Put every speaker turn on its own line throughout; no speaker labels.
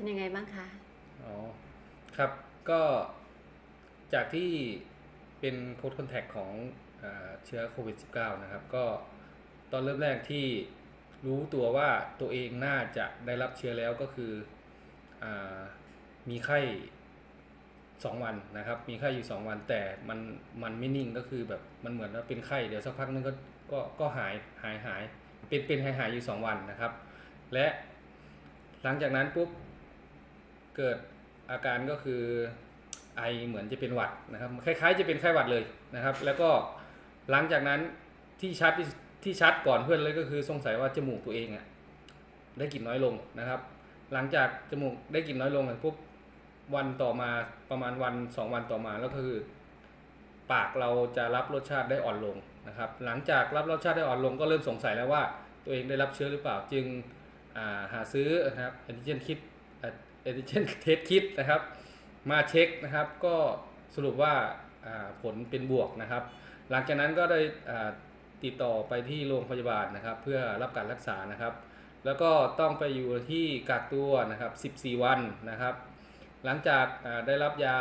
เป็นยังไงบ้างคะ
อ๋อ ครับก็จากที่เป็นโค้ดคอนแทคของเชื้อโควิด -19 นะครับ ก็ตอนเริ่มแรกที่รู้ตัวว่าตัวเองน่าจะได้รับเชื้อแล้วก็คืออมีไข้ 2 วันนะครับ มีไข้อยู่ 2 วัน แต่มันมันไม่นิ่งก็คือแบบมันเหมือนว่าเป็นไข้เดี๋ยวสักพักนึงก็ก็ก็หายหายหายเป็นเป็นหายหายอยู่ 2 วันนะครับ และหลังจากนั้นปุ๊บ เกิดอาการก็คือไอเหมือนจะเป็นหวัดนะครับคล้าย ๆ จะเป็นไข้หวัดเลยนะครับ แล้วก็หลังจากนั้นที่ชัดที่ที่ชัดก่อนเพื่อนเลยก็คือสงสัยว่าจมูกตัวเองอะได้กลิ่นน้อยลงนะครับ หลังจากจมูกได้กลิ่นน้อยลงเนี่ยปุ๊บวันต่อมาประมาณวันสองวันต่อมาแล้วก็คือ ปากเราจะรับรสชาติได้อ่อนลงนะครับ หลังจากรับรสชาติได้อ่อนลงก็เริ่มสงสัยแล้วว่าตัวเองได้รับเชื้อหรือเปล่าจึงาหาซื้อนะครับแอนติเจนคิด เอติเจนเทสคิดนะครับ มาเช็คนะครับ ก็สรุปว่าผลเป็นบวกนะครับ หลังจากนั้นก็ได้ติดต่อไปที่โรงพยาบาลนะครับ เพื่อรับการรักษานะครับ แล้วก็ต้องไปอยู่ที่กักตัวนะครับ 14 วันนะครับ หลังจากได้รับยา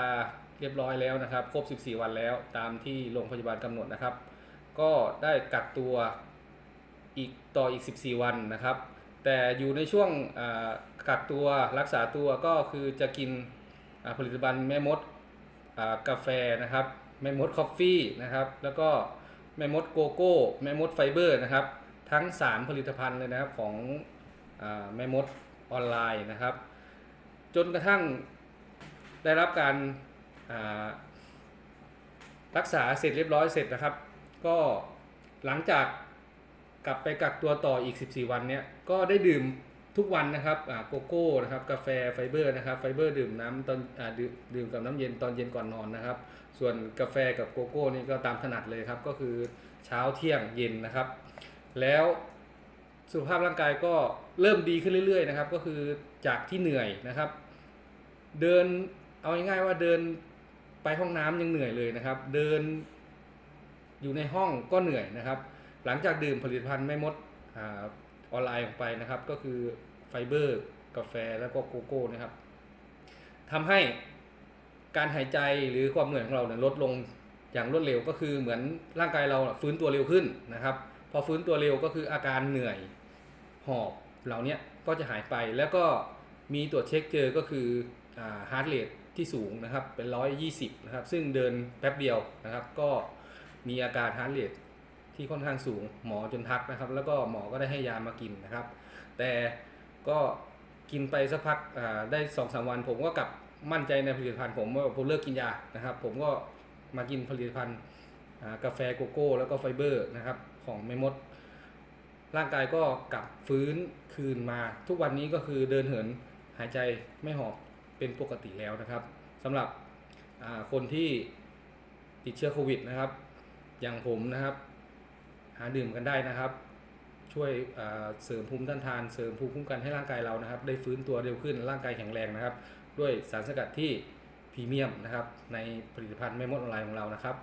เรียบร้อยแล้วนะครับ ครบ 14 วันแล้วตามที่โรงพยาบาลกำหนดนะครับ ก็ได้กักตัวอีกต่ออีก 14 วันนะครับ แต่อยู่ในช่วงกักตัวรักษาตัวก็คือจะกินผลิตภัณฑ์แม่มดกาแฟนะครับ แม่มดคอฟฟี่นะครับ แล้วก็แม่มดโกโก้ แม่มดไฟเบอร์นะครับ ทั้ง 3 ผลิตภัณฑ์เลยนะครับของอแม่มดออนไลน์นะครับ จนกระทั่งได้รับการรักษาเสร็จเรียบร้อยเสร็จนะครับ ก็หลังจาก กลับไปกักตัวต่ออีก 14 วันเนี่ยก็ได้ดื่มทุกวันนะครับโกโก้นะครับกาแฟไฟเบอร์นะครับไฟเบอร์ดื่มน้ำตอนอดื่มดื่มกับน้ำเย็นตอนเย็นก่อนนอนนะครับ ส่วนกาแฟกับโกโก้นี่ก็ตามถนัดเลยครับ ก็คือเช้าเที่ยงเย็นนะครับ แล้วสุขภาพร่างกายก็เริ่มดีขึ้นเรื่อยๆนะครับ ก็คือจากที่เหนื่อยนะครับ เดินเอาง่ายๆว่าเดินไปห้องน้ำยังเหนื่อยเลยนะครับ เดินอยู่ในห้องก็เหนื่อยนะครับ หลังจากดื่มผลิตภัณฑ์แม่มดออนไลน์ออกไปนะครับ ก็คือไฟเบอร์กาแฟแล้วก็โกโก้นะครับทำให้การหายใจหรือความเหนื่อยของเราเนี่ยลดลงอย่างรวดเร็วก็คือเหมือนร่างกายเราฟื้นตัวเร็วขึ้นนะครับ พอฟื้นตัวเร็วก็คืออาการเหนื่อยหอบเหล่านี้ก็จะหายไปแล้วก็มีตรวจเช็คเจอก็คือฮาร์ดเรทที่สูงนะครับเป็น 120 นะครับ ซึ่งเดินแป๊บเดียวนะครับ ก็มีอาการฮาร์ดเรท ที่ค่อนข้างสูงหมอจนทักนะครับ แล้วก็หมอก็ได้ให้ยามากินนะครับ แต่ก็กินไปสักพักได้สองสามวัน ผมก็กลับมั่นใจในผลิตภัณฑ์ผมว่าผมเลิกกินยานะครับ ผมก็มากินผลิตภัณฑ์กาแฟโกโก้ แล้วก็ไฟเบอร์นะครับของเมมด ร่างกายก็กลับฟื้นคืนมา ทุกวันนี้ก็คือเดินเหินหายใจไม่หอบเป็นปกติแล้วนะครับสำหรับคนที่ติดเชื้อโควิดนะครับ อย่างผมนะครับ หาดื่มกันได้นะครับ ช่วยเสริมภูมิต้านทาน เสริมภูมิคุ้มกันให้ร่างกายเรานะครับ ได้ฟื้นตัวเร็วขึ้นร่างกายแข็งแรงนะครับ ด้วยสารสกัดที่พรีเมียมนะครับ ในผลิตภัณฑ์แม่มดออนไลน์ของเรานะครับ